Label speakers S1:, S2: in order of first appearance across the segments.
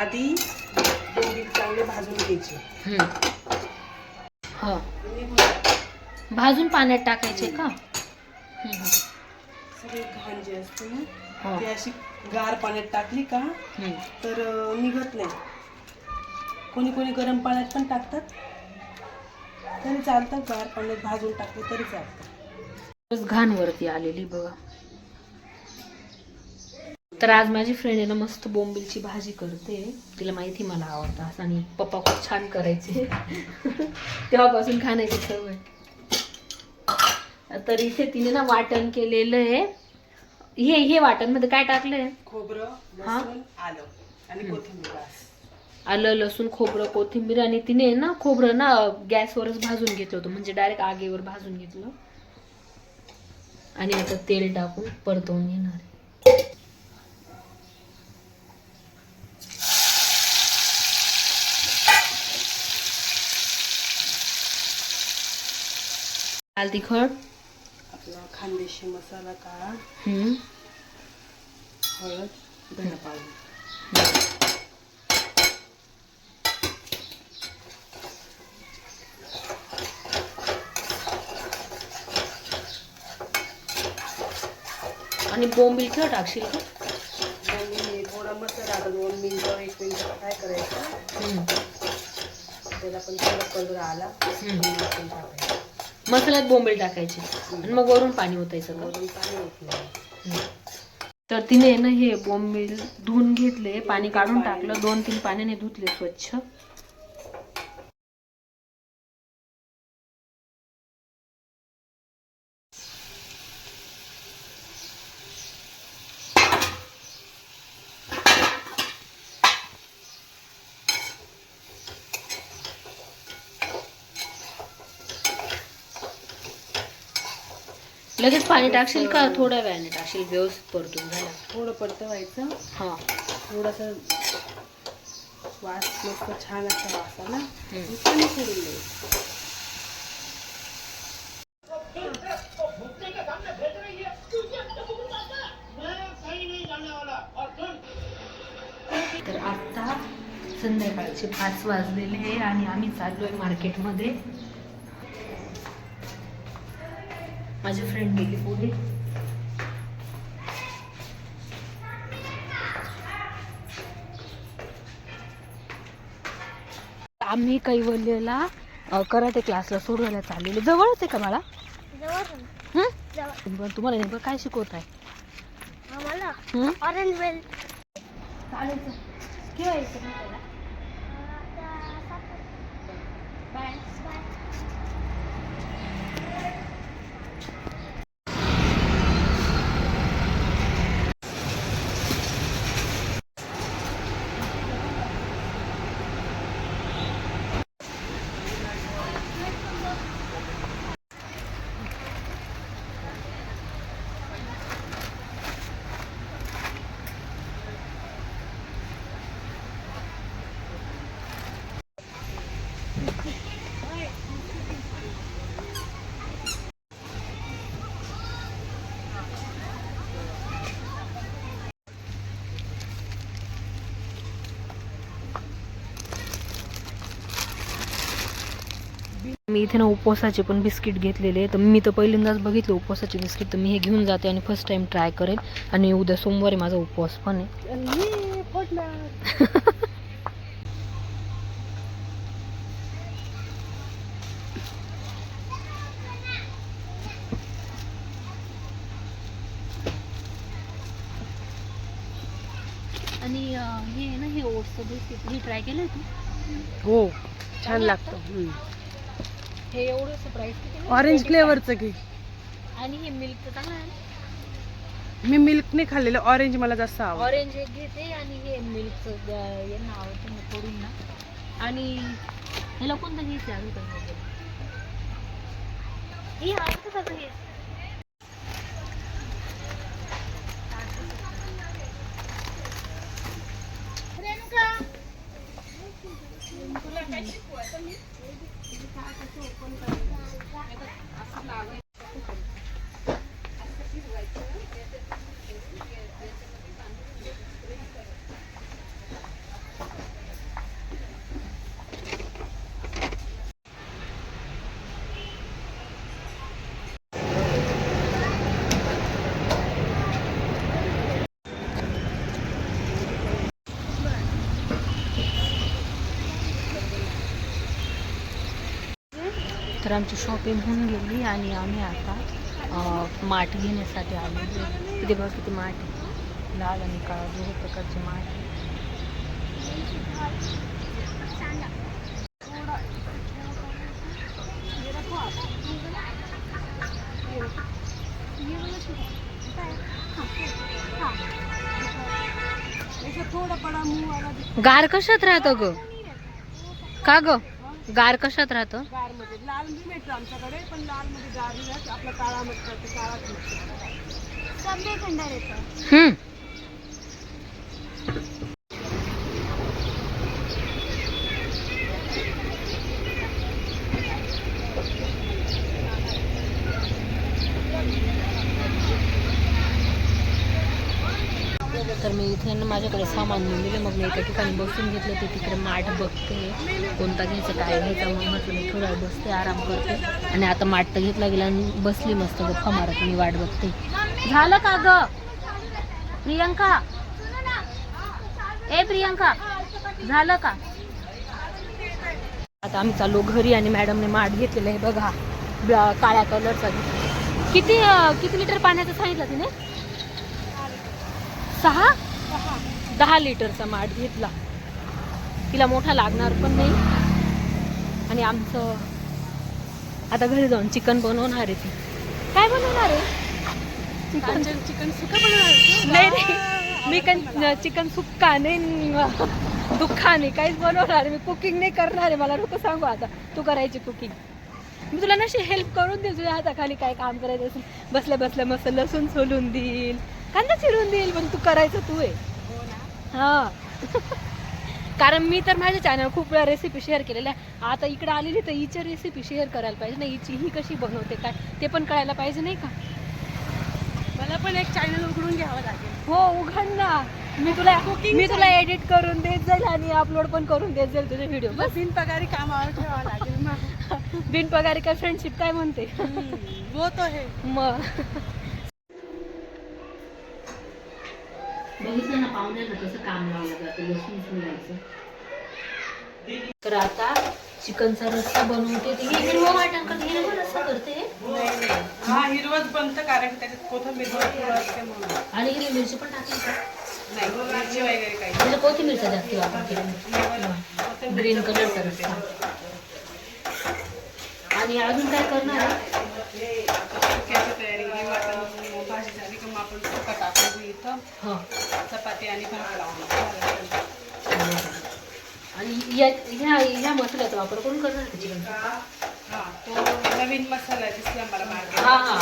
S1: आधी बोंबील चांगले भाजून घ्यायचे.
S2: हो. भाजून पाण्यात टाकायचे का.
S1: सगळे घाण जे असते ना
S2: हो.
S1: ती अशी गार पाण्यात टाकली का. तर निघत नाही. कोणी कोणी गरम पाण्यात पण टाकतात. तरी चालतं गार पाण्यात भाजून टाकले तरी चालतं.
S2: बस घाण वरती आलेली बघा. तर आज माझी फ्रेंड आहे ना मस्त बोंबिलची भाजी करते. तिला माहिती मला आवडतात आणि पप्पा खूप छान करायचे. तेव्हापासून खाण्याची सवय तर इथे तिने ना वाटण केलेलं आहे. हे हे वाटणमध्ये काय टाकलंय?
S1: खोबरं
S2: हा?
S1: आलं आणि कोथिंबीर बस.
S2: आलं लसूण खोबरं कोथिंबीर आणि तिने ना खोबरं ना गॅसवरच भाजून घेतलं होतं. म्हणजे डायरेक्ट आगीवर भाजून घेतलं. आणि आता तेल टाकून परतवून घेणार लाल तिखट
S1: आपला खानदेशी मसाला काळा हळद धना पावडर
S2: आणि बोंबील खेळ टाकशील का
S1: हे थोडा मसाला आता दोन मिनिटं एक मिनिटं काय करायचं?
S2: हम्म,
S1: त्याला पण थोडा कलर आला. आपण टाकायचं.
S2: मसाल्यात बोंबील टाकायचे. आणि मग वरून पाणी ओतायचं का तर तिने ना हे बोंबील धुवून घेतले पाणी काढून टाकलं दोन तीन पाण्याने धुतले स्वच्छ. लगेच पाणी टाकशील का? थोड्या वेळाने टाकशील. व्यवस्थित परतून झाला.
S1: थोडं परतवायचं.
S2: हा.
S1: थोडासा वास मस्त छान असा वास आला. पाणी सोडून द्यायचं
S2: तर आता संध्याकाळचे पाच वाजलेले आहे आणि आम्ही चाललोय मार्केटमध्ये. माझी फ्रेंड गेली पुढे. आम्ही कैवल्यला कराटे क्लासला सोडवायला चाललेलो जवळच आहे का मला? हं? बरं तुम्हाला नेमकं काय शिकवत आहे?
S3: ऑरेंज वेल
S2: चालेल मी इथे ना उपवासाचे पण बिस्किट घेतलेले तर मी तर पहिल्यांदाच बघितले उपवासाचे बिस्किट. तर मी हे घेऊन जाते आणि फर्स्ट टाइम ट्राय करेल. आणि उद्या सोमवारी माझा उपवास पण आहे.
S1: आणि
S2: हे ना हे ओट्सचं बिस्किट. हे ट्राय केलं तू?
S1: हो छान लागतं.
S2: हे एवढं प्राईस किती
S1: ऑरेंज फ्लेवरचं घे.
S2: आणि हे मिल्क चांगलं आहे. ना
S1: मी मिल्क नाही खाल्लेलं ऑरेंज मला जास्त आवडतं.
S2: ऑरेंज एक घेते आणि हे मिल्कचं यांना आवडतं ना थोडी ना. आणि ह्याला कोणतं घ्यायचं अजून काही
S3: हे आवडतं का हे?
S2: तर आमची शॉपिंग होऊन गेली आणि आम्ही आता माठ घेण्यासाठी आलो. तिथे बघ किती माठ आहे. लाल आणि काळा दोन्ही प्रकारचे माठ आहे. गार कशात राहतं ग? का ग? गार कशात राहतं?
S1: गारमध्ये लाल बी मिळतं आमच्याकडे पण लाल मध्ये गार नाही राहत. आपला काळा मध्ये ते काळाच मिळतो
S3: सगळे खंडार येतात
S2: हम्म. तर मी इथे ना माझ्याकडे सामान घेऊन दिलं. मग मी एका ठिकाणी बसून घेतलं. ते तिकडे माठ बघते. कोणता घ्यायचं काय घ्यायचं मग म्हटलं मी थोडा बसते आराम करते. आणि आता माठ तर घेतला गेला आणि बसली मस्त गप्पा मारत मी वाट बघते. झालं का ग? प्रियंका? ए प्रियंका झालं का? आता आम्ही चाललो घरी आणि मॅडमने माठ घेतलेलं आहे बघा. ब- काळ्या कलरचा किती किती लिटर पाण्याचं सांगितलं तिने? सहा? दहा लिटरचा माठ घेतला. तिला मोठा लागणार पण नाही. आणि आमचं आता घरी जाऊन चिकन बनवणार आहे ती. काय बनवणार आहे? चिकन.
S1: चिकन सुका बनवणार
S2: नाही नाही. मी पण चिकन सुक्का नाही दुःखा नाही. काहीच बनवणार आहे. मी कुकिंग नाही करणार आहे. मला नको सांगू आता. तू करायची कुकिंग मी तुला नशी हेल्प करून देईल. तुझ्या हाताखाली काय काम करायचं असेल. बसल्या बसल्या मस्त लसूण सोलून देईल. कांदा चिरून देईल पण तू करायचं तू आहे. हा. कारण मी तर माझ्या चॅनल खूप वेळा रेसिपी शेअर केलेल्या आहे आता इकडे आलेली तर हिच्या रेसिपी शेअर करायला पाहिजे. ना हिची ही कशी बनवते काय? ते पण कळायला पाहिजे नाही का?
S1: मला पण एक चॅनल उघडून घ्यावं लागेल.
S2: हो उघड ना. मी तुला मी तुला एडिट करून देत जाईल आणि अपलोड पण करून देत जाईल तुझे व्हिडिओ
S1: बस. बिन पगारी कामावर ठेवावं लागेल मग
S2: बिन पगारी काय फ्रेंडशिप काय म्हणते?
S1: वो तो है.
S2: मग. बघितलं ना पाहुण्यांना कसं काम लावलं जातं लसूण तर आता चिकनचा रस्सा बनवते. ती हिरवं वाटण हिरवं रस्सा करते?
S1: नाही नाही हा हिरवच बनतं कारण की त्याच्यात कोथिंबीर भरपूर असते म्हणून.
S2: आणि हिरवी मिरची पण टाकली का?
S1: नाही मिरची वगैरे काही
S2: म्हणजे कोथिंबीरचा जास्त ग्रीन कलरचा रस्सा. आणि अजून काय करणार आहे?
S1: सुक्याची तयारी ही वाटण भाजी झाली की मग आपण इथं.
S2: हां.
S1: चपाती आणि भात
S2: आणि या ह्या ह्या मसाल्याचा वापर करून करणार चिकन
S1: हा तो नवीन मसाला दिसला मला मागे
S2: हा हा.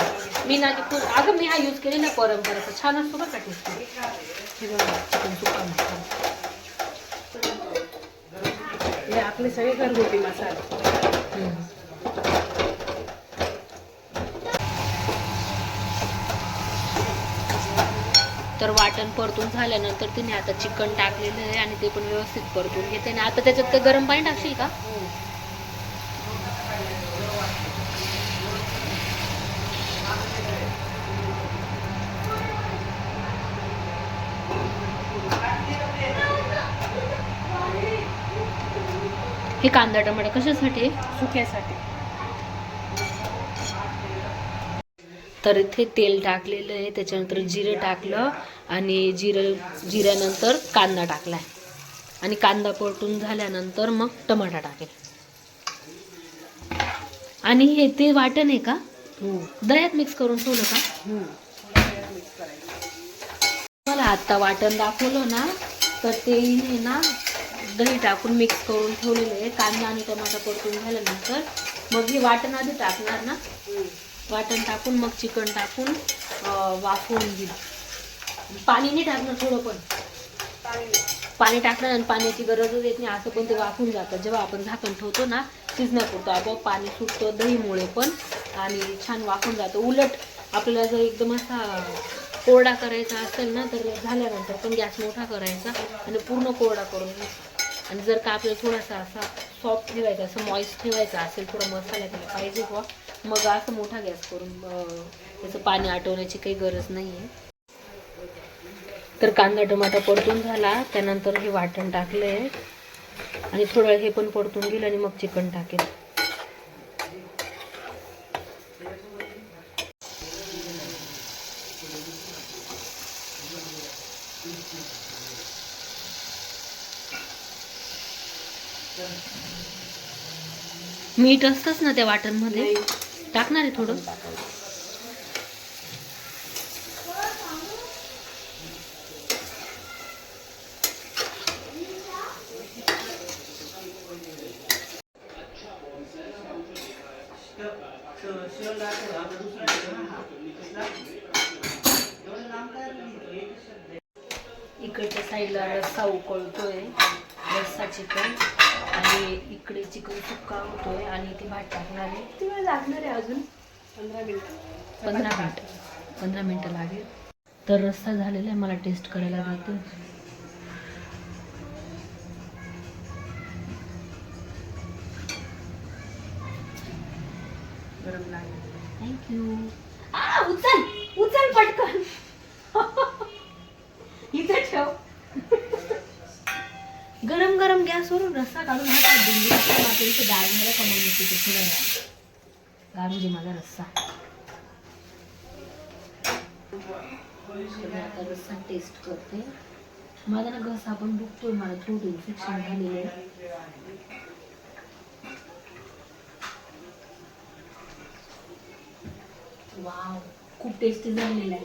S2: मी ना अगं मी हा यूज केलेला परंपराचा. छान असतो बरं का टेस्ट चिकन सुका मसाला
S1: हे आपले सगळे घरगुती मसाले.
S2: तर वाटण परतून झाल्यानंतर तिने आता चिकन टाकलेलं आहे आणि ते पण व्यवस्थित परतून घेते. आणि आता त्याच्यात काही गरम पाणी टाकशील का? हे कांदा टमाटा कशासाठी?
S1: सुक्यासाठी.
S2: तर इथे तेल टाकलेलं आहे. त्याच्यानंतर जिरं टाकलं आणि जिरं जिऱ्यानंतर कांदा टाकलाय. आणि कांदा परतून झाल्यानंतर मग टमाटा टाकेल. आणि हे ते वाटण आहे का?
S1: हो.
S2: दह्यात मिक्स करून ठेवलं का? मला आत्ता वाटण दाखवलं ना तर ते आहे ना दही टाकून मिक्स करून ठेवलेलं आहे. कांदा आणि टमाटा परतून झाल्यानंतर मग हे वाटण आधी टाकणार ना? वाटण टाकून मग चिकन टाकून वाफवून घेईल पाणी नाही टाकणार थोडं पण. पाणी टाकणार आणि पाण्याची गरजच येत नाही. असं पण ते वाफून जातं. जेव्हा आपण झाकण ठेवतो ना शिजण्यापुरतं आपोआप पाणी सुटतं दहीमुळे पण. आणि छान वाफून जातं. उलट आपल्याला जर एकदम असा कोरडा करायचा असेल ना तर झाल्यानंतर पण गॅस मोठा करायचा आणि पूर्ण कोरडा करून घ्यायचा. आणि जर का आपल्याला थोडासा असा सॉफ्ट ठेवायचा असं मॉइस्ट ठेवायचा असेल थोडा मसाला त्याला पाहिजे किंवा मग असं मोठा गॅस करून त्याचं पाणी आटवण्याची काही गरज नाही आहे तर कांदा टमाटा परतून झाला त्यानंतर हे वाटण टाकलं आहे आणि थोडं हे पण परतून घेईल आणि मग चिकन टाकेल Thank you. मीठ असतंच ना त्या वाटणमध्ये?
S1: नाही.
S2: टाकणार आहे थोडं. इकडच्या साईडला रस्सा उकळतोय रस्सा चिकन आणि इकडे चिकन सुक्का होतोय आणि इथे भात टाकणार आहे. किती वेळ लागणार आहे अजून?
S1: पंधरा मिनिटं.
S2: पंधरा मिनटं. पंधरा मिनटं लागेल. तर रस्सा झालेला आहे मला टेस्ट करायला
S1: गरम लागेल.
S2: थँक्यू उचल पटकन इथे ठेव गरम करून रस्ता रस्सा काढून हातात देऊन दे. आता इथे डाळ झाला का मग मी तिथे गाळून दे माझा रस्सा तर आता रस्सा टेस्ट करते. माझा ना घसा आपण बघतोय मला थ्रोट इन्फेक्शन झालेलं आहे. वाव खूप टेस्टी झालेला आहे.